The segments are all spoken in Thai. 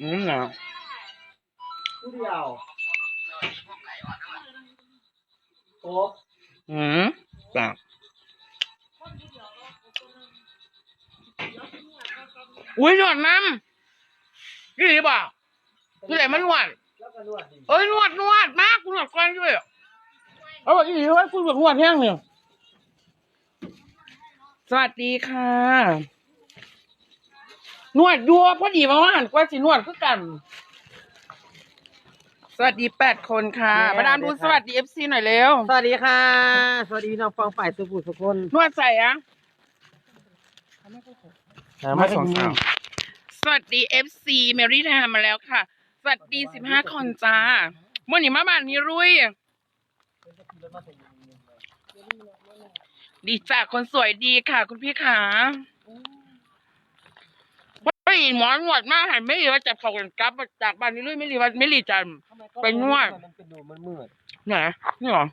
อืมนะผู้เดียวโอ้อืมจ้ะอุ้ยหนวดน้ำนี่หรือเปล่าคือไหนมันหนวดแล้วก็นวดดีเอ้ยหนวดหนวดมากกูหนวดก้อนด้วยเอาแบบนี้ว่าคุณหนวดหนวดแห้งเนี่ยสวัสดีค่ะห นวดยัวพอดีมาว่าหันกว่าสิหนวดคือกัน สวัสดีแปดคนค่ะมาดามดูสวัสดีเอฟซีหน่อยเร็ว สวัสดีค่ะ สวัสดีน้องฟังฝ่ายสุขุสุคนนวดใส่อะมาสองสาวสวัสดีเอฟซีเมรี่ไทม์มาแล้วค่ะ สวัสดีสิบห้าคนจ้าเมื่อนี้มาบ้านนี้รุย ดีจ้าคนสวยดีค่ะ คุณพี่ขา ไม่หมอนวดมากหันไม่รีว่าจับเขากันกลับมาจากบ้านนี้รุยไม่รีว่าไม่รีจัน ไปนวด มันเป็นดูมันมืดไหนนี่เหรอ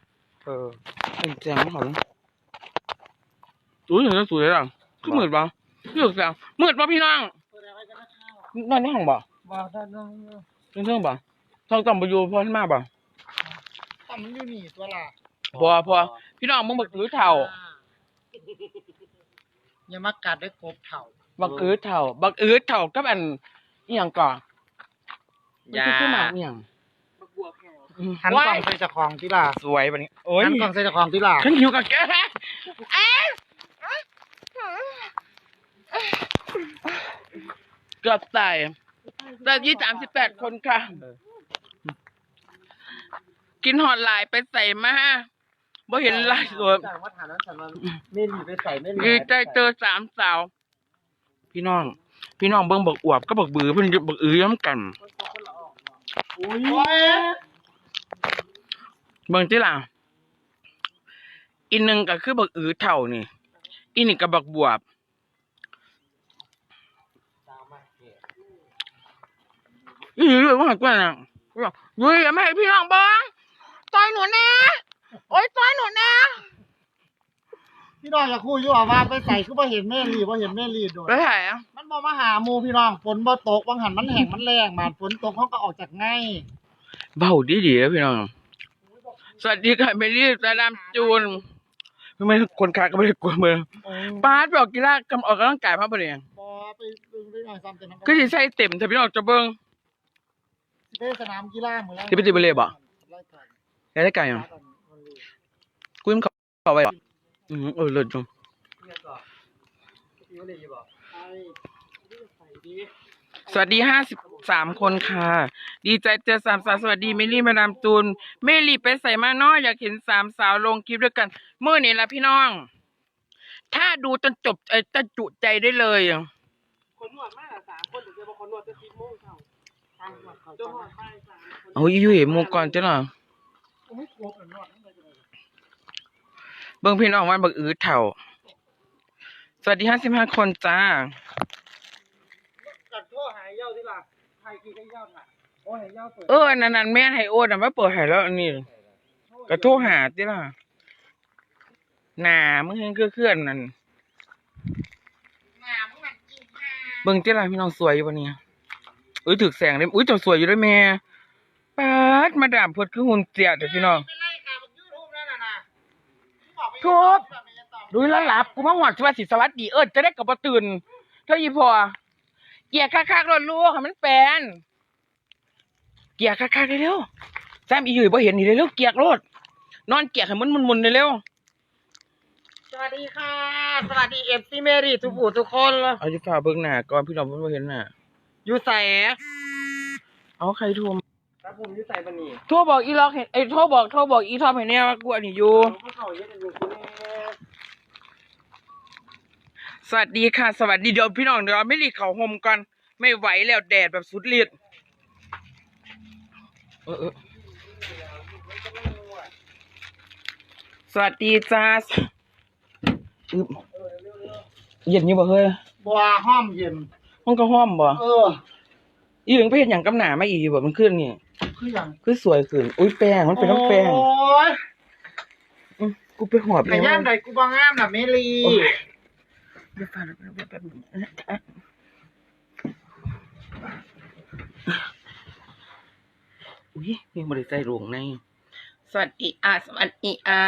เออเป็นแจงของอุ้ยจะสวยอะคือมืดปะคือแสงมืดปะพี่น้องนอนในห้องปะบอกได้น้องเรื่องเรื่องปะต้องจำประโยชน์พอที่มากปะต่มันอยู่นี่ตัวละพอพอพี่น้องมึงบักอื้อเถ่าอย่ามากัดได้กบเถ่า บักอื้อเถ่า บักอื้อเถ่ากับอันอหย่างก่อนมันคือขึ้นมาอหย่างหันกล่องใส่เจ้าของที่ล่ะสวยแบบนี้ โอ้ยหันกล่องใส่เจ้าของที่ล่ะฉันหิวกับแกเอ๊ะเกือบตายแต่ยี่สามสิบแปดคนค่ะ กินหอดหลายไปใส่มาบ่เห็นหลายสวย จากว่าฐานนั้นฉันมันไม่หลีไปใส่ไม่หลีดีใจเจอสามสาว พี่น้อง พี่น้องเบิ่งบักอวบก็บักบือเพิ่นบักอื้อย้ำกันอุ้ยเบิ่งติล่ะอีหนึ่งก็คือบักอื้อเท่านี่อีนี่ก็บักบวบอีหลีเลยว่าหักว่าน่ะเฮ้ยอย่าไม่ให้พี่น้องเบิ่งต่อยหนูแน่โอ๊ยต่อยหนูแน่ พี่น้องอย่าคู่อยู่อะว่าไปใส่คือบ่เห็นแม่หลีบ่เห็นแม่หลีโดดไปถ่ายอะมันบ่มาหาหมูพี่น้องฝนบ่ตกบางหันมันแห้งมันแรงมาฝนตกเขาก็ออกจากไงเบาดีดีๆพี่น้อง สวัสดีค่ะเมลี่ตาดำจูนไม่คนขาก็ไม่ได้กลัวมือป้าดไปออกกีฬากำออกกำลังกายมาปะเนี่ยบ่ไปไปไปหน่อยซ้ำแต่นั้นก็สิใส่เต็มแต่พี่น้องจะเบิ่งไปสนามกีฬามื้อแรกสิไปตีไปเลยบ่ได้ได้ไก่อะกุ้มเขาเขาไปอะ อืมเออเลิศจังสวัสดีห้าสิบสามคนค่ะ ดีใจเจอสามสาวสวัสดีเมลี่มาดามจูนเมลี่ไปใส่มาน้อยอยากเห็นสามสาวลงคลิปด้วยกันเมื่อนี้ละพี่น้อง ถ้าดูจนจบเออจะจุใจได้เลยอะคนนวดมากสามคนถึงจะมาคนนวดจะสิบโมงเช้าทางนวดเขาจะนวดไปสามเอาอยู่เห็นมูก่อนจ้ะล่ะไม่ครบนวดนั่นเลยเบิ่งพี่น้องว่าบักอื้อเถ่า สวัสดีห้าสิบห้าคนจ้ากัดทั่วหายเย้าที่ละใครกินไอ้เย้าถ่ะโอ้หายเย้าเปิดเออนั่นนั่นแม่นให้โอ้น่ะมาเปิดให้แล้วอันนี้ก็โทรหาติล่ะหน้ามึงเห็นคือเคลื่อนนั่นเบิ่งติล่ะพี่น้องสวยอยู่บ่เนี่ยอุ้ยถึกแสงเลยอุ้ยเจ้าสวยอยู่เด้วยแม่ปาดมาดามเพิ่นคือหุ่นเสียเด้อพี่น้อง เป็นไรค่ะมันยูทูบนั่นน่ะนะ ทุบดูแล้วหลับกูมาหอดสวัสดีสวัสดีเอิ้นจะได้กลับบ่ตื่นเท่าอีพอเกียร์คักๆรถลูกให้มันแปลนเกียร์คักๆเร็วๆแซมอีอยู่บ่เห็นนี่เร็วๆเกียร์รถนอนเกียร์ให้มันมุนๆเร็วสวัสดีค่ะ สวัสดีเอฟซีเมรี่ทุกผู้ทุกคนเลยๆเอาจิฟ้าเบิ่งหน้าก่อนพี่น้องเพิ่นบ่เห็นหน้าอยู่ใส่เอาใครโทรมา ครับผมอยู่ใส่บันนี่โทรบอกอีล็อกเห็นไอ้ยโทรบอกโทรบอกอีทอมเห็นแน่ว่ากูอันนี้อยู่เขาเขาเยอะกันอยู่คุณแม่สวัสดีค่ะ สวัสดีเดี๋ยวพี่น้องเดี๋ยวไม่รีเขาห่มก่อนไม่ไหวแล้วแดดแบบสุดฤทธิ์เออเออสวัสดีจ้าอึ๊บเย็นอยู่บ่เฮ้ยบัวห้อมเย็น มันก็ห้อมบ่เออ อีหยังไปเฮ็ดหยังกับหน้ามาอีกอยู่บ่มันขึ้นนี่ คืออย่างคือสวยขึ้นอุ้ยแป้งมันเป็นน้ำแป้งโอ้ยอื้อกูไปหอบแต่ย่ามใดกูบางงามน่ะเมลีโอ้ยเดี๋ยวฟังแป๊บนึงวิมีบริใจหลวงใน สวัสดีอาสวัสดีอา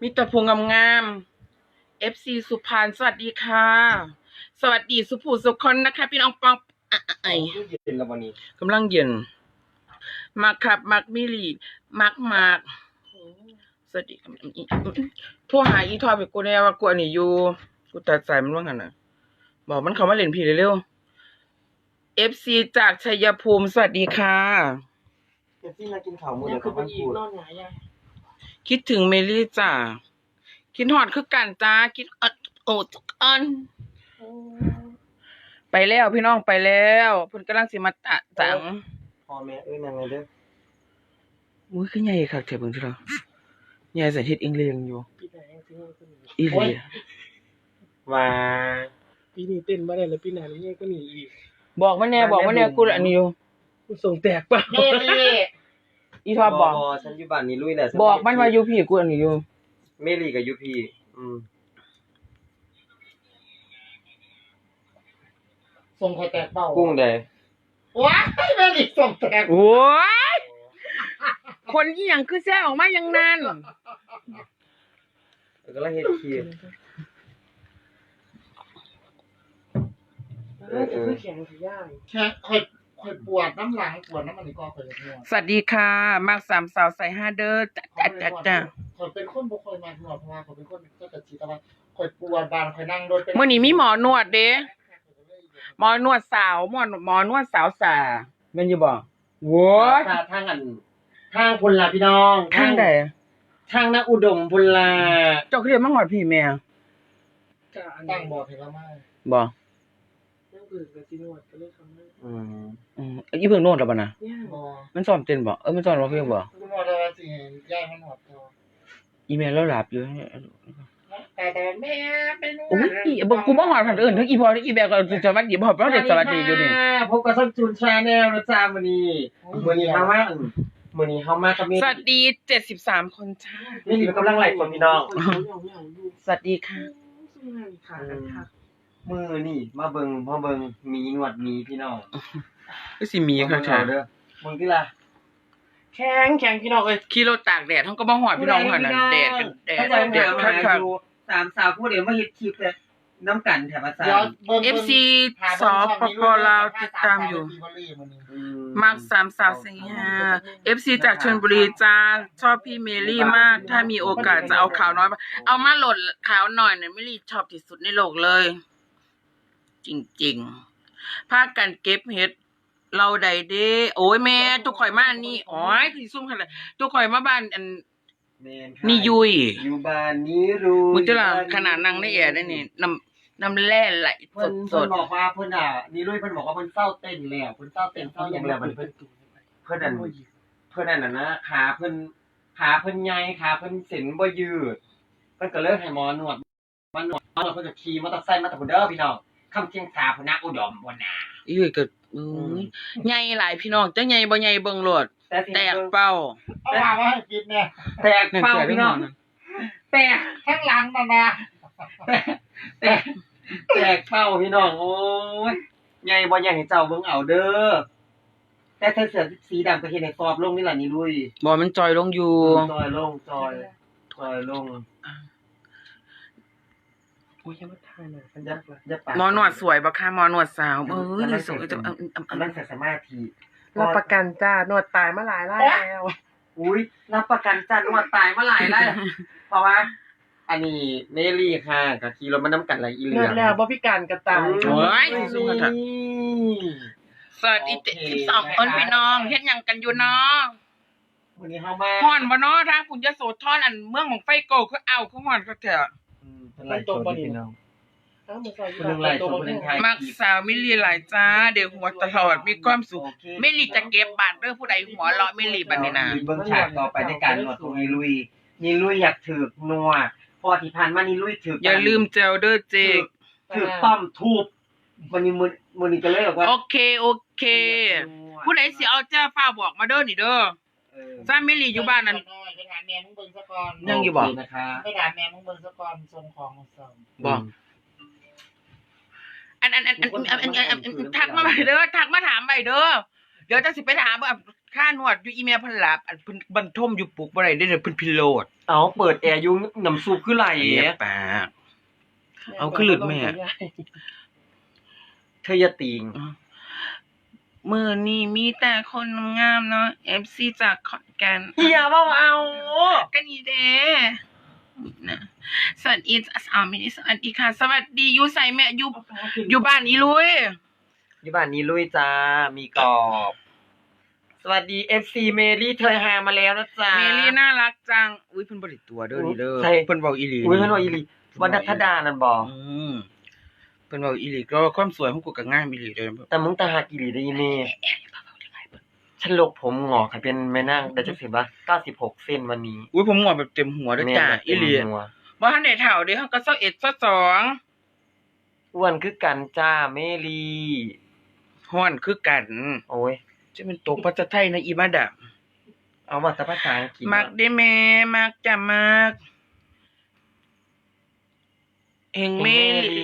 มีแตะพงงามๆ FC สุพรรณสวัสดีค่ะ สวัสดีสุภูสุคนนะคะ พี่น้องปองอะอะ ไอเย็นแล้ววันนี้กำลังเย็น มักครับ มักมิลีมักมากสวัสดีครับอีโทรหาอีทอยไปกูแน่ว่ากูอันนี้อยู่ กูตัดสายมันว่างันน่ะบอกมันเขามาเล่นผีเร็วๆ FC จากชัยภูมิ สวัสดีค่ะเดี๋ยวพี่มากินข้าวมือยัเดี๋งยวคือเขาไปมาอีกพูดนอนหงายยังคิดถึงเมลี่จ้าคิดหอดคือกันจ้าคิดอดโอดอัน ไปแล้วพี่น้องไปแล้วเพิ่นกำลังสิมาตะจังพ่อแม่เอ้ยนางไงเด้ออุ้ยคือใหญ่คักเถอะเบิ่งเถอะใหญ่ใส่เฮ็ดเองเลียงอยู่ปีไหนยังซื้อก็หนีอีหลีว่าปีนี้เต้นมาได้แล้วปีหน้านี่ก็หนีอีกบอกมันแน่บอกมันแน่กูอันนี้อยู่กูส่งแตกป่ะอีทอบอกฉันอยู่บ้านนี้ลุยแหละบอกมันว่าอยู่พี่กูอันนี้อยู่เมลี่กับยูพีอืม ส่งใครแตกเปล่ากุ้งใดว้ายแม่ดิส่งแตกโอ้ยคนอีหยังคือแซ่ออกมาอย่างนั้นแล้วก็ละเฮ็ดคีเออคือแข็งสิย่ายแค่ค่อยค่อยปวดน้ำหลังปวดน้ำมันนี่ก็ค่อยจะนวดสวัสดีค่ะมักสามสาวใส่ห้าเด้อจ้ะจ้ะจ้ะจ้ะค่อยเป็นคนบ่ค่อยมานวดเพราะว่าค่อยเป็นคนก็จะจิตว่าค่อยปวดบานค่อยนั่งรถเป็นมื้อนี้มีหมอนวดเด้ หมอนวดสาวหมอนหมอนวดสาวสาแม่นอยู่บ่โว้ยทางทางอันทางพุ่นล่ะพี่น้องทางใดทางนาอุดมพุ่นล่ะเจ้าคือเรียนมาหอดพี่แม่กะอันตั้ตั้งงบอกให้เรามาบ่นั่งเบื่อกับซีนวดก็เลยคำนั้นอืมอืมอีเพิ่งนวดแล้วบ่นะย่างบอมันซ้อมเต้นบ่เออมันซ้อมร้องเพลงบ่คุณนวดแล้วสิย่ายมันหอดตัวอีเมลแล้วหลับอยู่ แต่แต่แม่เป็นนวโอ้ยดอีบ่กูบ่หอดผ่านอื่นทั้งอีพอทั้งอีแบกก็สวัสดีบ่เพราะเด็กสวัสดีอยู่นี่พบกับช่องจูนชาแนลนะจ๊ะมื้อนี้มื้อนี้เฮามามื้อนี้เฮามากับเมสวัสดี73คนจ้าเมลี่กำลังไลฟ์สดพี่น้องเหงาเหงาเหงาดูสวัสดีค่ะสู้งานขากันค่ะมือนี่มาเบิงมาเบิงมีหนวดมีพี่น้องก็สิมีค่ะมาค่ะเบิ่งเอาเด้อมึงที่ละแข็งแข็งพี่น้องเอ้ยขี่รถตากแดดเฮาก็บ่หอดพี่น้องหั่นน่ะแดดกันแดดถ้าจะแดดหามาคักอยู่ สามสาวพูดเดี๋ยวมาเฮ็ดคลิปเลยน้ำกันแถบอาจารเดี๋ยวย์เบิ่งๆ FC สปปลาวติดตามอยู่อืมักสามสาวสี่ห้า FC จากชลบุรีจ้าชอบพี่เมลี่มาก ถ้ามีโอกาสจะเอาขาวน้อยมาเอามาโหลดขาวหน่อยเนี่ยเมลี่ชอบที่สุดในโลกเลย จริงๆพากันเก็บเห็ดเราใดเด้ โอ้ยแม่ ทุกข่อยมาอันนี้อ๋อยคือซุ่มขนาดทุกข่อยมาบ้านอันแม่ค่ะ นี่ยุยอยู่บ้านนี้รู้มึงจะละขนาดนั่งในแอร์ได้นี่น้ำน้ำแร่ไหลสเพิ่นดสเพิ่นดบอกว่าเพิ่นอะนี่ลุยเพิ่นบอกว่าเพิ่นเศร้าเต้นแล้วเพิ่นเศร้าเต้นเศร้าอย่างแล้วมันเพิ่นเพิ่นอันเพิ่นอันน่ะนะขาเพิ่นขาเพิ่นใหญ่ขาเพิ่นเส้นบ่ยืดเพิ่นก็เลยให้หมอนวดมานวดหมอนวดเพิ่นก็ขี่มอเตอร์ไซค์มาแต่พุ่นเด้อพี่น้องคำเชียงสาพุ่นนะอุดมพุ่นน่ะอีกก็อุ้ยใหญ่หลายพี่น้องจะใหญ่บ่ใหญ่เบิ่งโลด แต่สิแตกเบิ่งเป้า เอามาว่าให้กินเนี่ยแตกเป้าพี่น้องแตกข้างหลังนั่นนะแตกแตกเป้าพี่น้องโอ้ยใหญ่บ่ใหญ่ให้เจ้าเบิ่งเอาเด้อแต่ถ้าเสื้อสีดำก็เฮ็ดให้ฟอบลงนี่ล่ะนี่ลุยบ่มันจอยลงอยู่จอยลงจอยจอยลงโอ้ยยังไม่ทานอะมันอย่ายากละอย่าปากหมอนวดสวยบ่ค่ะหมอนวดสาวเอ้ยสวยจะเอาเอากำลัเอางใส่สมาธิ รับประกันจ้านวดตายมาหลายรายแล้ว อุ้ยรับประกันจันว่าตายเมื่อไหร่ได้เพราะว่า อันนี้เนลี่ค่ะกับขี่รถมาน้ำกันอะไรอีเหลืนวอดงแล้วบ่พิการกระต่ายโอ้ยนี่สู้กันเถอะสวัสดีเจ็ดสิบสองคนพี่น้องเฮ็ดหยังกันอยู่เนาะวันนี้เฮามาฮ้อนบ่เนาะทางคุณยโสธรอันเมืองของไฟโกคือเอาคือฮ้อนคือเถอะ อืมเป็นไรโซนพี่น้อง เอ้ามาใส่คนหนึ่งไล่ส่งคนหนึ่งไทยมักสาวมิลลีหลายจ้า เดี๋ยวหัวตลอดมีความสุขมิลลีจะเก็บบาทเด้อผู้ใดหัวเราะมิลลีบัดนี้นะเบื้องฉากต่อไปในการนวดของนีลุยนีลุยอยากถือกนวดพอที่ผ่านมานีลุยถือกอย่าลืมเจลเด้อเจกถือกป้อมทูบวันนี้มือมือนี้ก็เลยบอกว่าโอเคโอเค ผู้ใดสิเอาเจ้าฟ้าบอกมาเด้อนี่เด้อเออจ้ามิลลีอยู่บ้านนั้นไปถามแม่มึงเบิ่งซะก่อนยังอยู่บ่โเคนะคะไปถามแม่มึงเบิ่งซะก่อนส่งของมาส่งบอก อันอันอันอันอันอันอันอันอันทักมาใหม่เด้อทักมาถามใหม่เด้อเดี๋ยวจะสิไปถามว่าค่านวดอยู่อีเมลเพิ่นหลับอันเพิ่นบรรทมอยู่ปลุกบ่ได้เด้อเดี๋ยวเพิ่นพิโรดเอาเปิดแอร์อยุ่งน้ำซุปคือไหลเลียปากเอาขึ้นหลุดแม่เธออย่าติงมือนี่มีแต่คนงามเนาะ FC จากขอนแก่นเฮียว่าเอาก็นี่เด้ นะสวัสดีสามีสวัสดีค่ะ สวัสดีอยู่ใส่แม่อยู่อยู่บ้านอีลุยอยู่บ้านนี้ลุยจ้า มีกรอบ สวัสดี FC เมลี่เธอหามาแล้วนะจ๊ะเมลี่น่ารักจัง อุ้ยเพิ่นบ่ได้ตัวเด้อนี่เด้อใช่เพิ่นเว้าอีหลีอุ้ยเพิ่นว่าอีหลีวันนัทดานั่นบอกอืมเพิ่นเว้าอีหลีก็ความสวยของกูก็งามอีหลีเด้อแต่มึงตาหักอีหลีได้ยินนี่ ฉันลกผมงอกให้เป็นแม่นางได้จักสิบะ96เส้นวันนี้อุ้ยผมงอกแบบเต็มหัวเด้อจ้าแม่นแบบอีหลีเต็มหัวบ่ทันได้เฒ่าเด้เฮาก็21 22อ้วนคือกันจ้าเมลี่ฮ้อนคือกัน โอ้ยจะเป็นตกภาษาไทยนะอีมาดาเอามาแต่ภาษาอังกฤษมักได้แม่มักจะมักเห็นแม่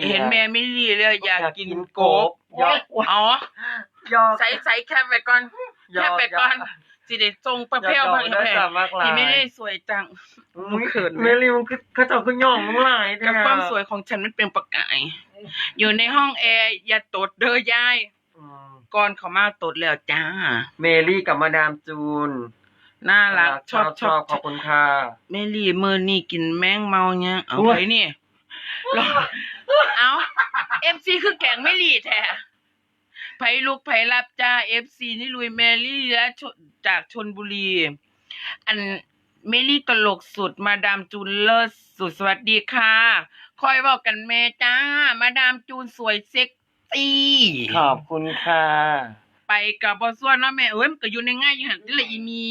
เห็นแม่ไม่รีเลยอยากกินกบยอกอ๋อยอกใส่ใส่แคบไปก่อน ยอแคบไปก่อนสิได้ทรงประเภทมากได้แพสามมากหลายที่ไม่ได้สวยจังมึงเขินไหมเมลี่มึงคือเขาเจ้าคือย่องมึงหลายเด้อกับความสวยของฉันมันเป็นประกาย อยู่ในห้องแอร์อย่าตดเด้อยายอืมก่อนเขามาตดแล้วจ้า เมลี่กับมาดามจูนน่ารักชอบชชออบบขอบคุณค่ะ เมลี่มือนี่กินแมงเมาเนี่ยเอาอุ๊ยไปนี่รอเอาเอฟซีคือแก่งไม่ลีแท้ ไผลูกไผรับจ้าเอฟซีนี่ลุยเมลี่และชจากชนบุรี อันเมลี่ตลกสุดมาดามจูนเลิศสุดสวัสดีค่ะคอยบอกกันแม่จ้า มาดามจูนสวยเซ็กซี่ขอบคุณค่ะ ไปกับบอส่วนเนาะแม่เอ้ยมันก็อยู่ในง่ายอยู่หันนี่แหละอีมี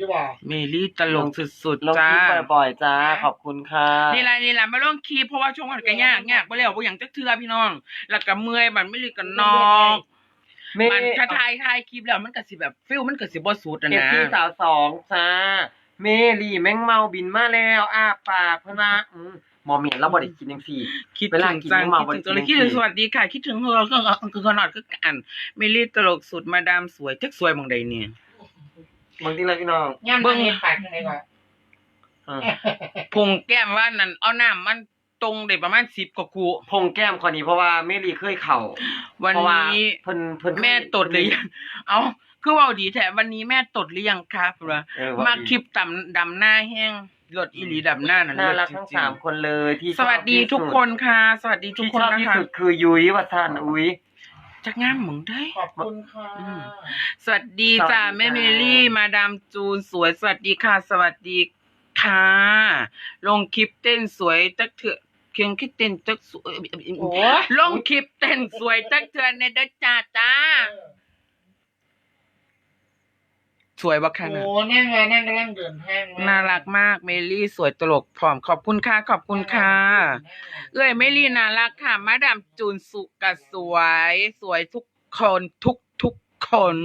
ยี่ว่าเมลี่ตลกสุดลงๆจ้า คลิปบ่อยๆจ้า ขอบคุณค่ะ นี่แหละนี่แหละมาลงคลิปเพราะว่าช่วงนั้นก็ยากยากบ่แล้วบ่อย่างจักเทื่อพี่น้อง แล้วก็เมื่อยบัดไม่รีกันนอกเมมันถ้าถ่ายถ่ายคลิปแล้วมันก็สิแบบฟิลมันก็สิบ่สุดอะเอฟนะซีสาวสองจ้า เมลี่แมงเมาบินมาแล้วอ้าปากพะนะอืมหมอเมียนเราบ่ได้กินจังซี่ คิดเวลาถึงกินจังไม่เมาคิดถึงวันตัวเลยคิดถึงจริงๆสวัสดีค่ะ คิดถึงเฮอก็คือขนาดก็กันเมลี่ตลกสุดมาดามสวยจักสวยหมองใดเนี่ย บางทีเลยพี่น้องย่ำเบิ่งเห็นปากยังไงวะอืมพุงแก้มว่านั่นเอาน้ำมันตรงได้ประมาณ10กว่ากูพงแก้มคนนี้เพราะว่าเมลี่เคยเข่าวันเพราะว่านี้เพิ่นเพิ่นแม่ตดหรือยังเอาคือเว่าดีแท้วันนี้แม่ตดหรือยังครับว่าเออมาว่าคลิปดำดำหน้าแห้งรถอีหลีดำหน้านั่นน่าเลิศรักจทั้งริงสามคนเลยที่ๆสวัสดีทุกคนค่ะ สวัสดีทุกที่คนชอบนะที่คะ สุดคือยุ้ยวัฒนอุ้ย จักงามหมึงได้ขอบคุณค่ะอืมสวัสดีสวัสดีจ้าค่ะแม่เมลี่มาดามจูนสวยสวัสดีค่ะ สวัสดีค่ะ ลงคลิปเต้นสวยจักเถื่อเพียงแค่เต้นจักสวยโอ้ลงคลิปเต้นสวยจักเถื่อในเด้อจ้าจ้า สวยบักขนาดโหนั่งไงนั่งกำลังเดินห้างมน่ารักมากเมลี่สวยตลกผอมขอบคุณค่ะขอบคุณค่ะเอ้ยเมลี่น่ารักค่ะ มาดามจูนสุกะสวย สวยทุกคนทุกทุกคน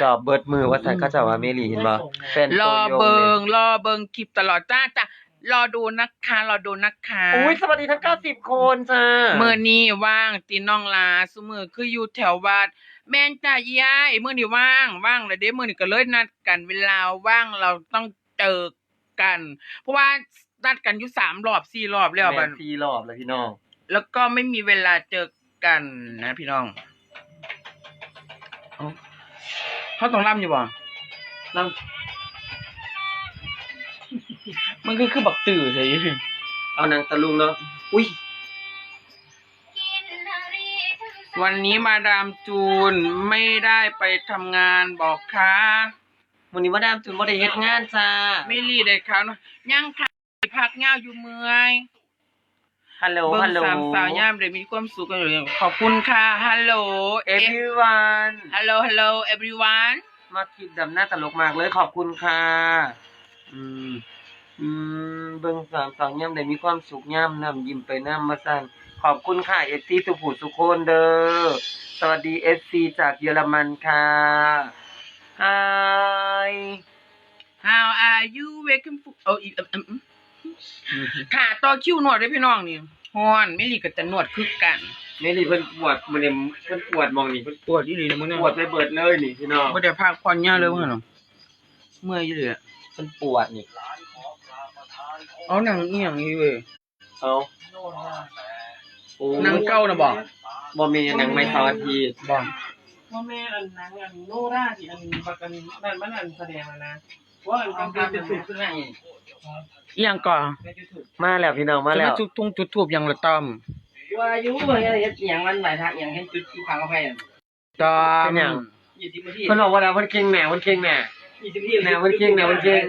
จอบเบิดมือวัฒนเขาจะว่าเมลี่เห็นบ่แฟนรตัอวยงเบิลงยรอเบิงคลิปตลอดจ้าจ้ารอดูนะคะรอดูนะคะอุ้ยสวัสดีทั้ง 90 คนจ้าเมื่อนี้ว่างตีน้องลาสมือคืออยู่แถววัด แม่นจ้ายายเมื่อนี้ว่างว่างแล้วเด้เมื่อนี้ก็เลยนัดกันเวลาว่างเราต้องเจอกัน เพราะว่านัดกันอยู่สามรอบสี่รอบแล้วแม่บัดนซีรอบแล้วพี่น้อง แล้วก็ไม่มีเวลาเจอกันนะพี่น้องเอ้าเขาต้องร่ำอยู่บ่นั่งมันคือคือบักตื่อใช่ไหมเอานางตะลุงเนาะ อุ้ย วันนี้มาดามจูนไม่ได้ไปทำงานบอกค่ะวันนี้มาดามจุนบ่ได้เฮ็ดงานจ้าไม่รีได้ข่าวเนอะยังค่ะพักเงาอยู่เมื่อยฮัลโหลเบิ่ฮังลโหล สามสาวย่ามเลยมีความสุขกันอยู่ขอบคุณค่ะฮัลโหล everyone ฮัลโหลฮัลโหล everyone มาคลิปดำหน้าตลกมากเลยขอบคุณค่ะ อืม อืม เบิ่งสามสองย่ำได้มีความสุขย่ำนำยิ้มไปน้ำมาสั่น ขอบคุณค่ะเอฟซีสุขุสุขคนเด้อสวัสดีเอฟซีจากเยอรมันค่ะฮาย how are you welcome to โอ้อีกอืมอืมค่ะต่อคิวหน่อยได้อพี่น้องนี่ฮ้อนไม่รีก็จะนวดคือกันนี่นี่เพิ่นปวดมันเนี่ยเพิ่นปวดมองนี่เพิ่นปวดอีหลีเลยมึงเนี่ยปวดไปเบิดเลยนี่พี่น้องบ่ได้พักผ่อนยาวเลยมึงเหรอเมื่อยอยู่เลยอะเพิ่นปวดนี่เอาหนังอีหยังนี่เว้ยเอา โน่นว่าโอ้หนังเก่าน่ะบ่บ่มีหนังไม่เสาร์อาทิตย์บ่ว่าแม่อันนางอันโนราที่อันบักอันนั่นมันอันแสดงอะนะว่าอันกำลังจะสุดขึ้นไงอีหยังก่อมาแล้วพี่น้องมาแล้วจะจุดทุ่งจุดทูบหยังละต้อมว่าอายุว่าเฮ็ดอหย่างมันหลายทางอย่างเห็นจุดอยู่ข้างกาแฟอะต้อมเป็นหยังยี่สิบนาทีเพิ่นบอกว่าแล้วเพิ่นเก่งแหน่เพิ่นเก่งแหน่ยี่สิบนาทีแนวมันเก่งแนวมันเก่ง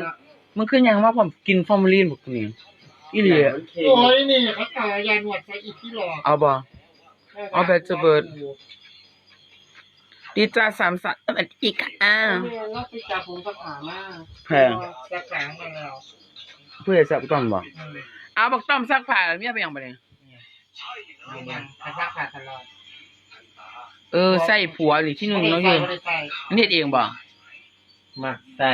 มันคือหยังว่าผมกินฟอร์มาลีนบ่กูนี่ อีหลีอะเพิ่นเก่งโอ้ยนี่เขาตายาหนวดใส่อีกที่หลอกเอาบ่ เอาไปจะเบิด ดีจ้าสามสัตว์อีกอ่าแม่รับไปจับผมสักขามาแพงสักครั้งมาแล้วเพื่อสักต้อมบ่ เอาบักต้อมซักผ้าเมียไปหยังบ่เนี่ยไม่ยังกระซักขาดตลอดเออใส่ผัวนี่ที่หนึงเนาะอยู่ไม่ได้ใส่มันเฮ็ดเองบ่ มักใส่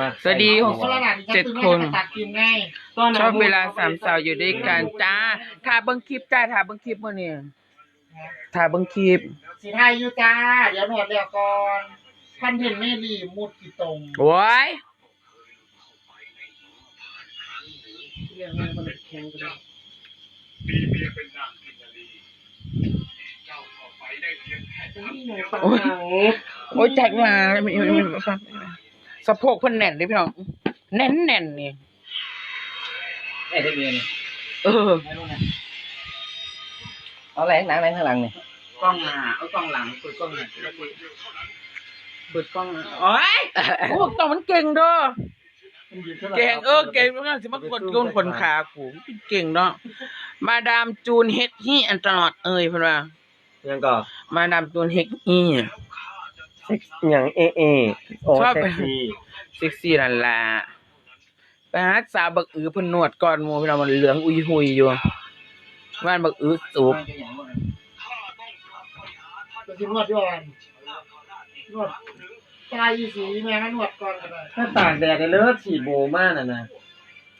มักสวัสดีใคนละหลานเจ็ดคนตัดกินง่ายชอบเวลาสามสาวอยู่ด้วยกันจ้าถ่าเบิ่งคลิปจ้าถ่าเบิ่งคลิปมื้อนี้ถ่าเบิ่งคลิปสีไทยอยู่จ้า เดี๋ยวหนวดเดี๋ยวก่อนพันเห็นแม่ลีมุดกี่ตรงโอ้ยเรียกแม่มันแข็งก็ได้โอ้ยโอ้ยแจกมา สะโพกเพิ่นแน่นเลยพี่น้องแน่นแน่นๆนี่ได้ได้เรียนเออเอาแรงหนังแรงข้างหลังนี่กล้องหน้าเอากล้องหลังเปิดกล้องหน้าเปิดกล้องหน้าโอ้ยโอ้ต้องมันเก่งเด้อเก่งเออเก่งมันสิมากดโยนคนขากูมันเก่งเนาะมาดามจูนเฮ็ดฮี่อันตลอดเอ้ยเพิ่นว่ายังก็มาดามจูนเฮ็ดฮี่ เซ็กหยังเอเอโอ้ชอบเซ็ไปกซี่เซ็กซี่นั่นล่ะไปหาสาวบักอือเพิ่นนวดก่อนหมู่พี่น้องมันเหลืองอุยหุยอยู่ว่านบักอือสุกจะกินนวดย้อนนวดตายอีสีแม่งั้นนวดก่อนก็ได้ถ้าตากแดดได้เลิศฉีดโบมากน่ะนะ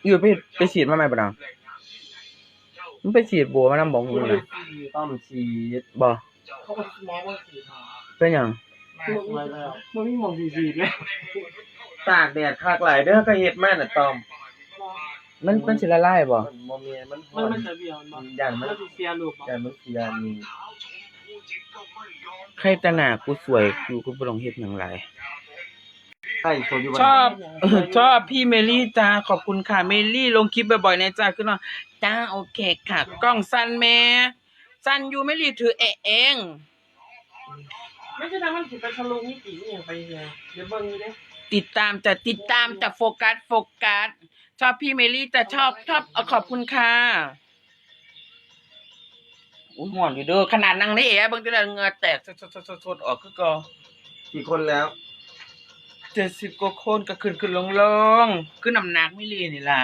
อยู่ไปไปฉีดมาใหม่บ่ดาวมันไปฉีดบัวมานำบ่ฮู้นะต้อมฉีดบ่เขาก็มองว่าสีทองเป็นหยัง มาสวยแล้วมันไม่มองสีๆเลยตากแดดคักหลายเด้อก็เฮ็ดมากน่ะต้อมมันมันสิละลายบ่มันบ่แม่นมันฮ้มันอนมันจะเบี้ยวมันอย่างมัมันนจะเสียรูปอย่างมันเสียนี่ใครแตหน้ากูสวยกูก็บ่ต้องเฮ็ดหยังหลาย ใช่คนอยู่บ้านชอบเออชอบพี่เมลี่จ้าขอบคุณค่ะ เมลี่ลงคลิปบ่อยๆในจ้าขึ้นมาจ้าโอเคค่ะ กล้องสั้นแม่สั้นอยู่เมลี่ถือเอะเอง ไม่ใช่นะมันสิไปทะลุนี่ตีอย่างไปเนี่ยเดี๋ยวเบิ่งเด้ติดตามจะติดตามจะโฟกัสโฟกัสชอบพี่เมลี่จะชอบชอบเอาขอบคุณค่ะอุ้ยม่วนอยู่เด้อขนาดนั่งในแอร์บางทีน่ะเหงื่อแตกสดๆๆๆออกคือก็กี่คนแล้ว เจ็ดสิบกว่าคนก็ขึ้นขึ้นลงลงขึ้นน้ำหนักไม่ลีนี่ล่ะ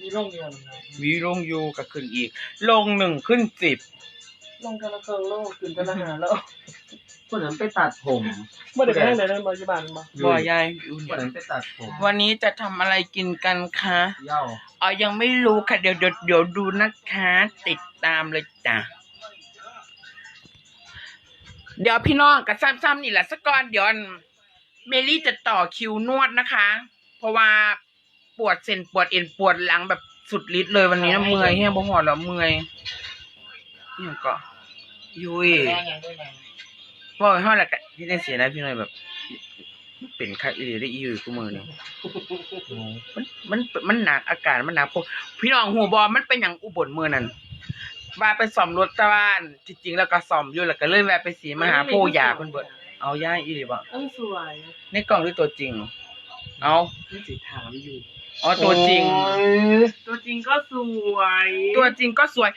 มีร่องเดียวนะวีลงอยู่ก็ขึ้นอีก ลงหนึ่งขึ้นสิบ ลงกันละเครื่องโลกขึ้นกันละหาแล้วคนนั้นไปตัดผมบ่ได้ไปทางไหนนั่นบ่อยู่บ้านบ่บ่ยายอุ่นคนนั้นไปตัดผมวันนี้จะทำอะไรกินกันคะเหย้าอ๋อยังไม่รู้ค่ะ เดี๋ยวเดี๋ยวเดี๋ยวดูนะคะ ติดตามเลยจ้ะเดี๋ยวพี่น้องกับซ้ำๆนี่แหละสักก่อนเดี๋ยวเมลี่จะต่อคิวนวดนะคะ เพราะว่าปวดเส้นปวดเอ็นปวดหลังแบบสุดฤทธิ์เลยวันนี้นะเมื่อยแห้งบ่หอดแล้วเมื่อย นี่ก็ยุยแม่ยังด้วยนะว่าให้ละกันที่ได้เสียนะพี่หน่อยแบบ เป็นคักอีหลีได้อีอยู่กูมือนี่มันมันมันหนักอากาศมันหนักพวกพี่น้องหูบอมันเป็นอย่างอุบลมือนั่นว่าไปซ่อมรถตะวันจริงๆแล้วก็ซ่อมอยู่แล้วก็เลยแวะไปสีมหาโพธิ์ยาเพิ่นเบิดเอาย่ายอีหลีบ่เออสวยในกล่องหรือตัวจริง เอานี่สิถามอยู่อ๋อตัวจริง ตัวจริงก็สวย ตัวจริงก็สวย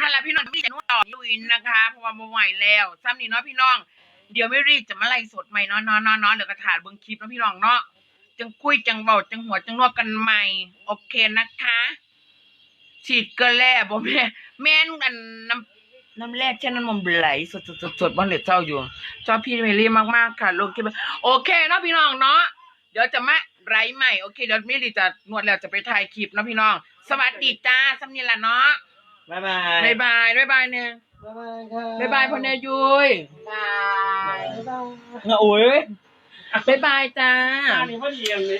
ถ้าละพี่น้องพี่จะนวดต่อลุยนะคะ เพราะว่าบ่ไหวแล้วซ้ำนี่เนาะพี่น้อง เดี๋ยวไม่รีบจะมาไล่สดใหม่เนาะเนาะเนาะเนาะเดี๋ยวก็ถ่าเบิ่งคลิปเนาะพี่น้องเนาะจังคุยจังเบาจังหัวจังนวดกันใหม่ โอเคนะคะ ฉีดเกลือแร่บ่แม่แม่นอันน้ำน้ำแร่เช่นนั้นมันไหลสดสดสดสดบ้านเหล็กเจ้าอยู่ชอบพี่เมลี่มากๆค่ะลงคลิปโอเคเนาะพี่น้องเนาะเดี๋ยวจะมาไรใหม่โอเคเดี๋ยวไมิลลีจะนวดแล้วจะไปถ่ายคลิปเนาะพี่น้อง สวัสดีจ้าสำเนียงละเนาะ บ๊ายบายบายบายบายบายเนี่ยบ๊ายบายค่ะบายบายพ่อเนยยุยบายเงาโอ้ยบายบายจ้า อันนี้พอดีอันนี้